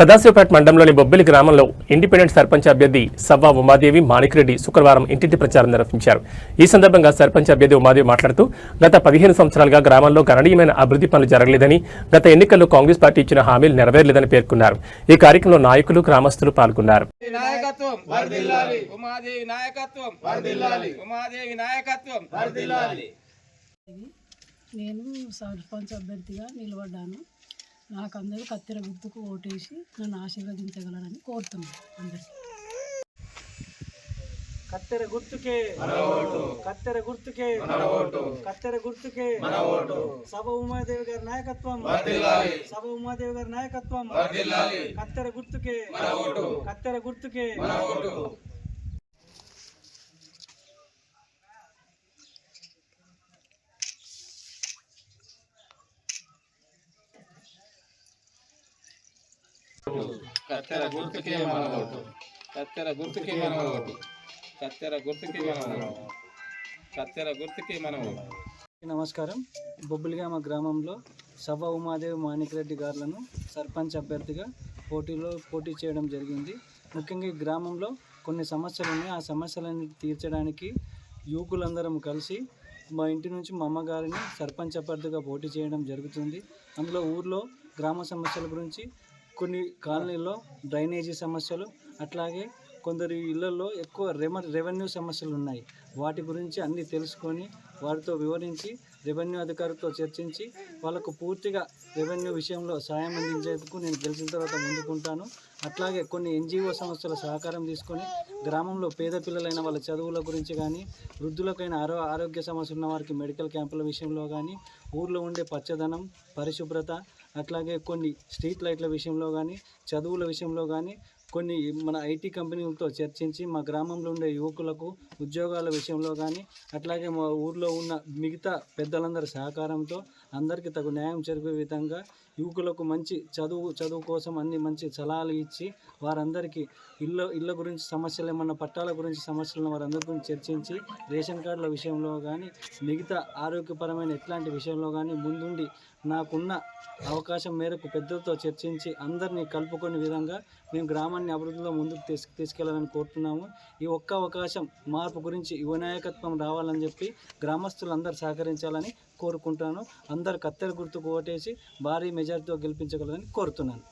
సదాశివపేట మండలంలోని బొబ్బిలి గ్రామంలో ఇండిపెండెంట్ సర్పంచ్ అభ్యర్థి సవ్వా ఉమాదేవి మాణిక్రెడ్డి శుక్రవారం ఇంటింటి ప్రచారం నిర్వహించారు. ఈ సందర్భంగా సర్పంచ్ అభ్యర్థి ఉమాదేవి మాట్లాడుతూ గత పదిహేను సంవత్సరాలుగా గ్రామంలో గణనీయమైన అభివృద్ధి పనులు జరగలేదని గత ఎన్నికల్లో కాంగ్రెస్ పార్టీ ఇచ్చిన హామీలు నెరవేరలేదని పేర్కొన్నారు. ఈ కార్యక్రమంలో నాయకులు గ్రామస్తులు పాల్గొన్నారు. నాయకత్వం వర్ధిల్లాలి. ఉమాదేవి నాయకత్వం వర్ధిల్లాలి. ఉమాదేవి నాయకత్వం వర్ధిల్లాలి. నేను సర్పంచ్ అభ్యర్థిగా నిలబడ్డాను. నాకు అందరూ కత్తెర గుర్తుకు ఓటేసి నన్ను ఆశీర్వదించగలరని కోరుతున్నాను అందరికీ. కత్తెర గుర్తుకే కత్తెర గుర్తుకే కత్తెర గుర్తుకే సభ ఉమాదేవి గారి నాయకత్వం. సభ ఉమాదేవి గారి నాయకత్వం. కత్తెర గుర్తుకే కత్తెర గుర్తుకే కత్తెర గుర్తుకే మన ఓటు కత్తెర గుర్తుకే మన ఓటు కత్తెర గుర్తుకే మన ఓటు కత్తెర గుర్తుకే మన ఓటు నమస్కారం. బొబ్బులిగామ గ్రామంలో సభ ఉమాదేవి మాణిక్రెడ్డి గారులను సర్పంచ్ అభ్యర్థిగా పోటీలో పోటీ చేయడం జరిగింది. ముఖ్యంగా ఈ గ్రామంలో కొన్ని సమస్యలు ఉన్నాయి. ఆ సమస్యలను తీర్చడానికి యువకులందరం కలిసి మా ఇంటి నుంచి మా అమ్మగారిని సర్పంచ్ అభ్యర్థిగా పోటీ చేయడం జరుగుతుంది. అందులో ఊర్లో గ్రామ సమస్యల గురించి కొన్ని కాలనీల్లో డ్రైనేజీ సమస్యలు అట్లాగే కొందరు ఇళ్ళలో ఎక్కువ రెమ రెవెన్యూ సమస్యలు ఉన్నాయి. వాటి గురించి అన్నీ తెలుసుకొని వారితో వివరించి రెవెన్యూ అధికారితో చర్చించి వాళ్ళకు పూర్తిగా రెవెన్యూ విషయంలో సాయం అందించేందుకు నేను గెలిచిన తర్వాత ముందుకుంటాను. అట్లాగే కొన్ని ఎన్జిఓ సంస్థల సహకారం తీసుకొని గ్రామంలో పేద పిల్లలైన వాళ్ళ చదువుల గురించి కానీ వృద్ధులకైన ఆరో ఆరోగ్య సమస్య ఉన్న వారికి మెడికల్ క్యాంపుల విషయంలో కానీ ఊర్లో ఉండే పచ్చదనం పరిశుభ్రత అట్లాగే కొన్ని స్ట్రీట్ లైట్ల విషయంలో కానీ చదువుల విషయంలో కానీ కొన్ని మన ఐటీ కంపెనీలతో చర్చించి మా గ్రామంలో ఉండే యువకులకు ఉద్యోగాల విషయంలో కానీ అట్లాగే మా ఊర్లో ఉన్న మిగతా పెద్దలందరి సహకారంతో అందరికీ తగు న్యాయం జరిగే విధంగా యువకులకు మంచి చదువు చదువు కోసం అన్ని మంచి సలహాలు ఇచ్చి వారందరికీ ఇళ్ళ ఇళ్ళ గురించి సమస్యలు ఏమన్నా పట్టాల గురించి సమస్యలను వారందరి గురించి చర్చించి రేషన్ కార్డుల విషయంలో కానీ మిగతా ఆరోగ్యపరమైన ఎట్లాంటి విషయంలో కానీ ముందుండి నాకున్న అవకాశం మేరకు పెద్దలతో చర్చించి అందరినీ కలుపుకునే విధంగా మేము గ్రామాన్ని అభివృద్ధిలో ముందుకు తీసుకు తీసుకెళ్ళాలని కోరుతున్నాము. ఈ ఒక్క అవకాశం మార్పు గురించి యువనాయకత్వం రావాలని చెప్పి గ్రామస్తులందరూ సహకరించాలని కోరుకుంటాను అందరు కత్తెర గుర్తుకు ఓటేసి భారీ మెజార్టీతో గెలిపించగలరని కోరుతున్నాను.